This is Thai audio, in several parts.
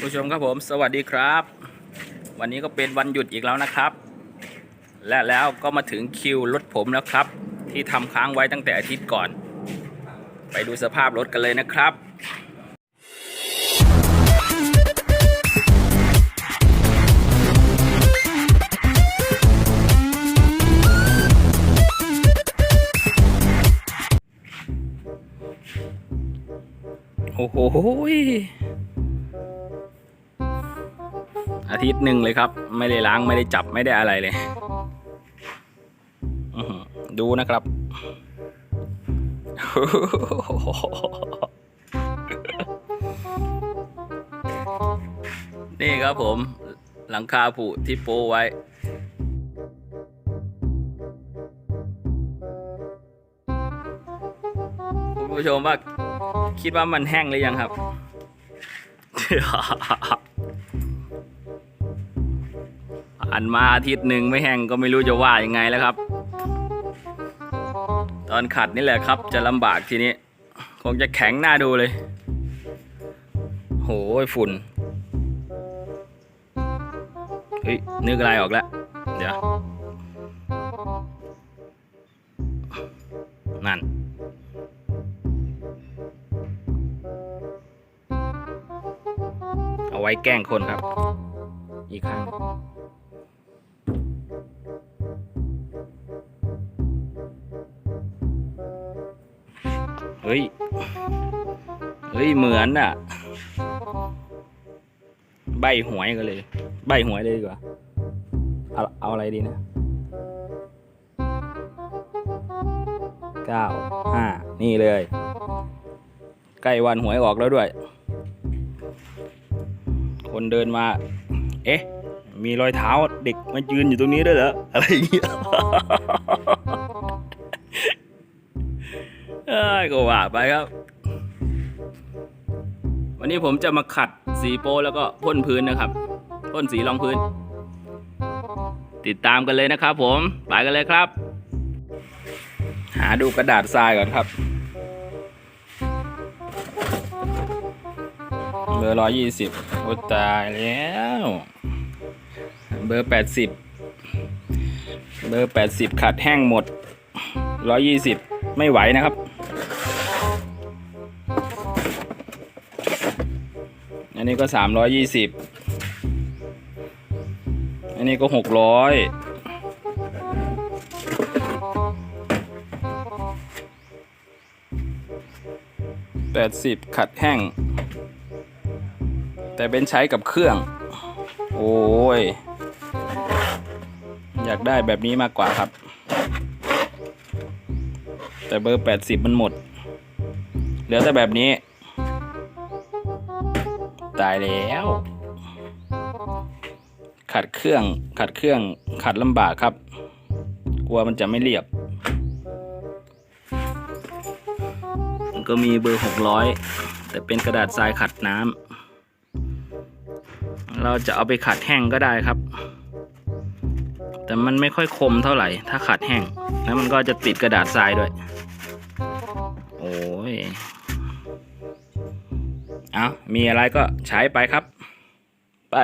ผู้ชมครับผมสวัสดีครับ วันนี้ก็เป็นวันหยุดอีกแล้วนะครับ และแล้วก็มาถึงคิวรถผมแล้วครับ ที่ทำค้างไว้ตั้งแต่อาทิตย์ก่อน ไปดูสภาพรถกันเลยนะครับโอ้โห อาทิตย์หนึ่งเลยครับ ไม่ได้ล้างไม่ได้จับไม่ได้อะไรเลยดูนะครับ นี่ครับผม หลังคาผุที่โปไว้คุณผู้ชมว่าคิดว่ามันแห้งหรือยังครับ ผ่านมาอาทิตย์หนึ่งไม่แห้งก็ไม่รู้จะว่ายังไงแล้วครับ ตอนขัดนี่แหละครับ จะลำบากทีนี้ คงจะแข็งหน้าดูเลย โหยฝุ่นเฮ้ยนึกอะไรออกแล้ว เดี๋ยว นั่นเอาไว้แกล้งคนครับ ฮ้ย เฮ้ย เหมือนอะ ใบหวยกันเลย ใบหวยเลยดีกว่า เอาเอาอะไรดีนะเก้าห้านี่เลย ใกล้วันหวยออกแล้วด้วย คนเดินมา เอ๊ะ มีรอยเท้าเด็กมายืนอยู่ตรงนี้ด้วยเหรอ อะไรอย่างเงี้ยเอ้ย ก็ว่าไปครับ วันนี้ผมจะมาขัดสีโป้แล้วก็พ่นพื้นนะครับพ่นสีรองพื้น ติดตามกันเลยนะครับผม ไปกันเลยครับ หาดูกระดาษทรายก่อนครับเบอร์ร้อยยี่สิบโอ้ตายแล้ว เบอร์แปดสิบเบอร์แปดสิบขัดแห้งหมดร้อยยี่สิบไม่ไหวนะครับ นนี้ก็สามร้อยยี่สิบอันนี้ก็หกร้อยแปดสิบขัดแห้ง แต่เป็นใช้กับเครื่อง โอ้ย อยากได้แบบนี้มากกว่าครับ แต่เบอร์80มันหมด เหลือแต่แบบนี้ ตายแล้ว ขัดเครื่องขัดเครื่องขัดลำบากครับ กลัวมันจะไม่เรียบ มันก็มีเบอร์600แต่เป็นกระดาษทรายขัดน้ำเราจะเอาไปขัดแห้งก็ได้ครับ แต่มันไม่ค่อยคมเท่าไหร่ ถ้าขัดแห้งแล้วมันก็จะติดกระดาษทรายด้วย เอามีอะไรก็ใช้ไปครับ ไป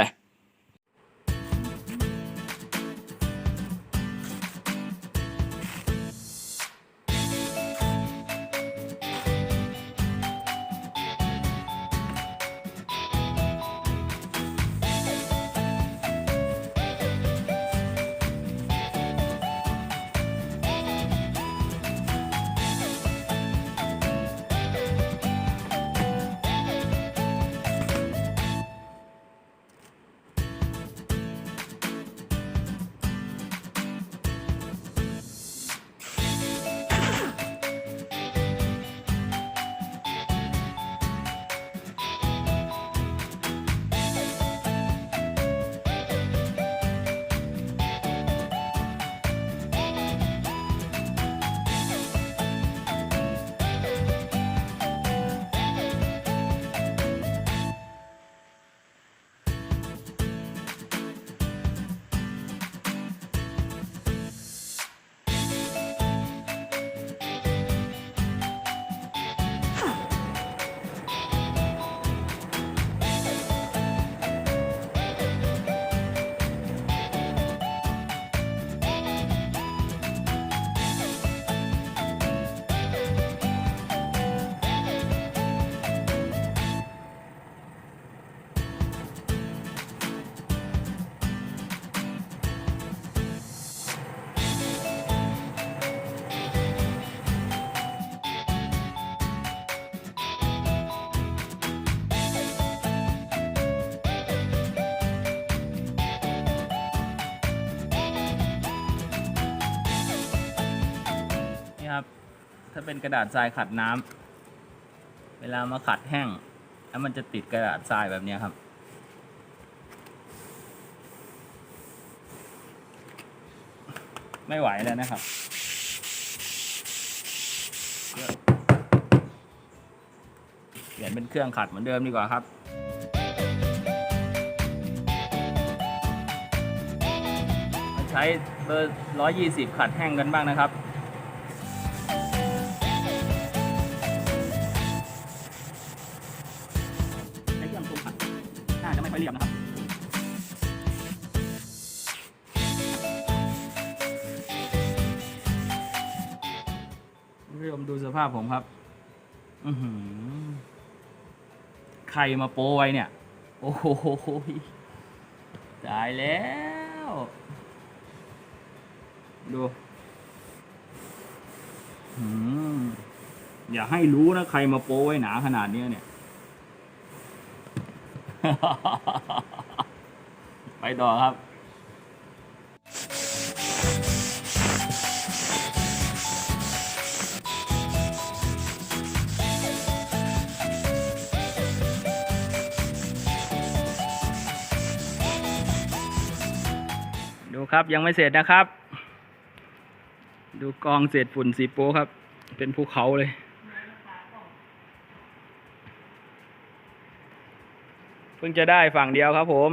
ถ้าเป็นกระดาษทรายขัดน้ำเวลามาขัดแห้ง แล้วมันจะติดกระดาษทรายแบบนี้ครับ ไม่ไหวแล้วนะครับเปลี่ยนเป็นเครื่องขัดเหมือนเดิมดีกว่าครับมาใช้เบอร์ 120 ขัดแห้งกันบ้างนะครับ ผู้ชมดูสภาพผมครับ อือหือใครมาโปไว้เนี่ย โอ้โหตายแล้ว ดูอืมอย่าให้รู้นะ ใครมาโปไว้หนาขนาดเนี้ยเนี่ย ไปต่อครับ ครับ ยังไม่เสร็จนะครับ ดูกองเศษฝุ่นสีโปครับ เป็นภูเขาเลยเพิ่งจะได้ฝั่งเดียวครับผม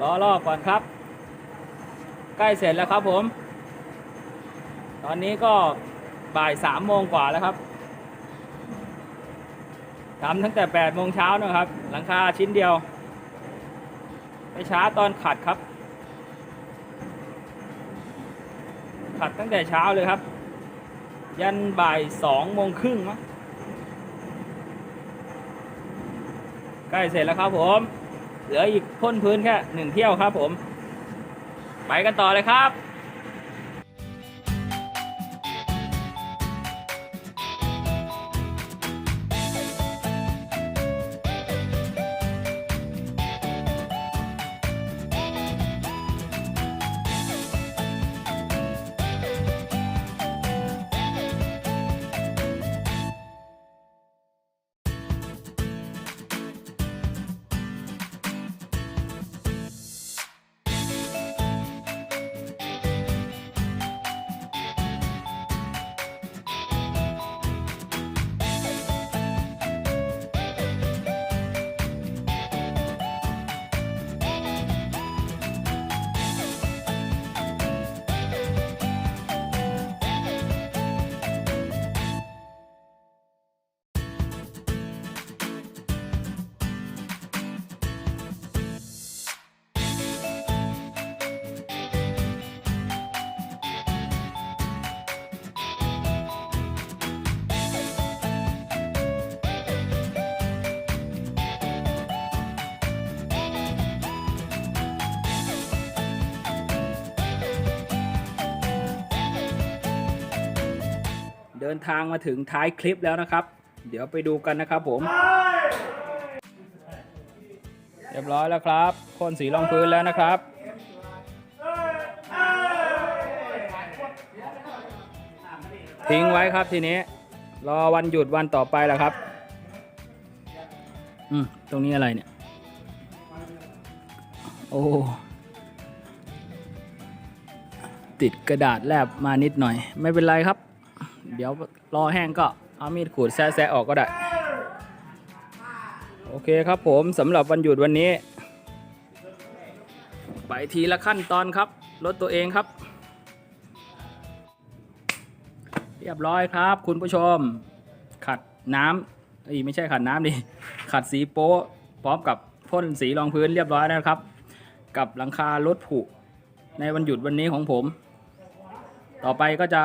รอรอบก่อนครับ ใกล้เสร็จแล้วครับผม ตอนนี้ก็บ่ายสามโมงกว่าแล้วครับทำตั้งแต่แปดโมงเช้านะครับ หลังคาชิ้นเดียว ไปช้าตอนขัดครับ ขัดตั้งแต่เช้าเลยครับ ยันบ่ายสองโมงครึ่งมั้งใกล้เสร็จแล้วครับผม เหลืออีกพ่นพื้นแค่หนึ่งเที่ยวครับผม ไปกันต่อเลยครับ ดินทางมาถึงท้ายคลิปแล้วนะครับ เดี๋ยวไปดูกันนะครับผม เรียบร้อยแล้วครับพ่นสีรองพื้นแล้วนะครับทิ้งไว้ครับทีนี้ รอวันหยุดวันต่อไปแล้วครับ อืม ตรงนี้อะไรเนี่ย โอ้ติดกระดาษแลบมานิดหน่อย ไม่เป็นไรครับ เดี๋ยวรอแห้งก็เอามีดขูดแซะๆออกก็ได้ โอเคครับผมสำหรับวันหยุดวันนี้ ไปทีละขั้นตอนครับรถตัวเองครับ เรียบร้อยครับ คุณผู้ชม ขัดน้ำเอ้ยไม่ใช่ขัดน้ำดิขัดสีโป๊ะพร้อมกับพ่นสีรองพื้นเรียบร้อยแล้วครับ กับหลังคารถผุในวันหยุดวันนี้ของผม ต่อไปก็จะ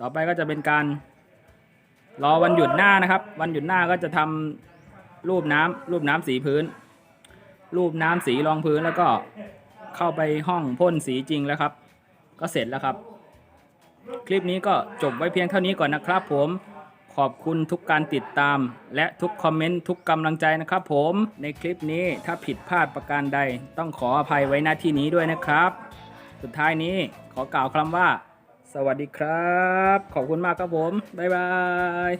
ต่อไปก็จะเป็นการรอวันหยุดหน้านะครับ วันหยุดหน้าก็จะทำรูปน้ำรูปน้ำสีพื้น รูปน้ำสีรองพื้นแล้วก็เข้าไปห้องพ่นสีจริงแล้วครับ ก็เสร็จแล้วครับ คลิปนี้ก็จบไว้เพียงเท่านี้ก่อนนะครับ ผมขอบคุณทุกการติดตาม และทุกคอมเมนต์ทุกกำลังใจนะครับ ผมในคลิปนี้ถ้าผิดพลาดประการใด ต้องขออภัยไว้หน้าที่นี้ด้วยนะครับ สุดท้ายนี้ขอกล่าวคำว่า สวัสดีครับ ขอบคุณมากครับผม บ๊ายบาย